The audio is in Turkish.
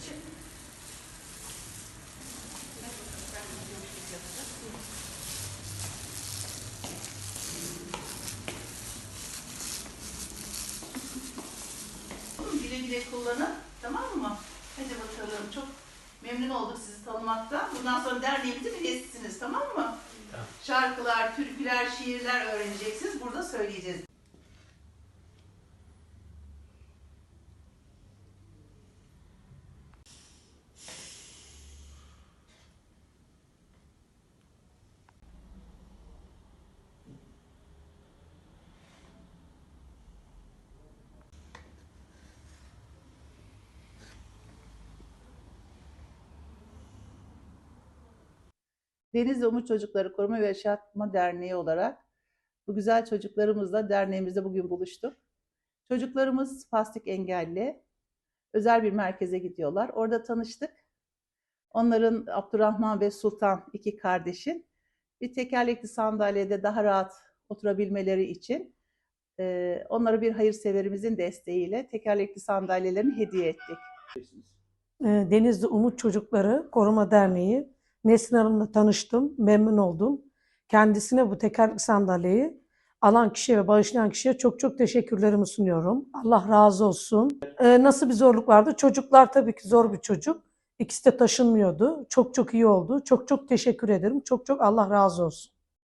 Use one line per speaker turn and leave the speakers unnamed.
için. Güle güle kullanın. Tamam mı? Hadi bakalım. Çok memnun olduk sizi tanımaktan. Bundan sonra derneğimizin üyesisiniz. Tamam mı? Şarkılar, türküler, şiirler öğreneceksiniz. Burada söyleyeceğiz. Denizli Umut Çocukları Koruma ve Yaşatma Derneği olarak bu güzel çocuklarımızla derneğimizde bugün buluştuk. Çocuklarımız spastik engelli. Özel bir merkeze gidiyorlar. Orada tanıştık. Onların Abdurrahman ve Sultan iki kardeşin bir tekerlekli sandalyede daha rahat oturabilmeleri için eee, onlara bir hayırseverimizin desteğiyle tekerlekli sandalyelerini hediye ettik.
Ee, Denizli Umut Çocukları Koruma Derneği Nesrin Hanım'la tanıştım, memnun oldum. Kendisine bu tekerlekli sandalyeyi alan kişiye ve bağışlayan kişiye çok çok teşekkürlerimi sunuyorum. Allah razı olsun. Ee, nasıl bir zorluk vardı? Çocuklar tabii ki zor bir çocuk. İkisi de taşınmıyordu. Çok çok iyi oldu. Çok çok teşekkür ederim. Çok çok Allah razı olsun.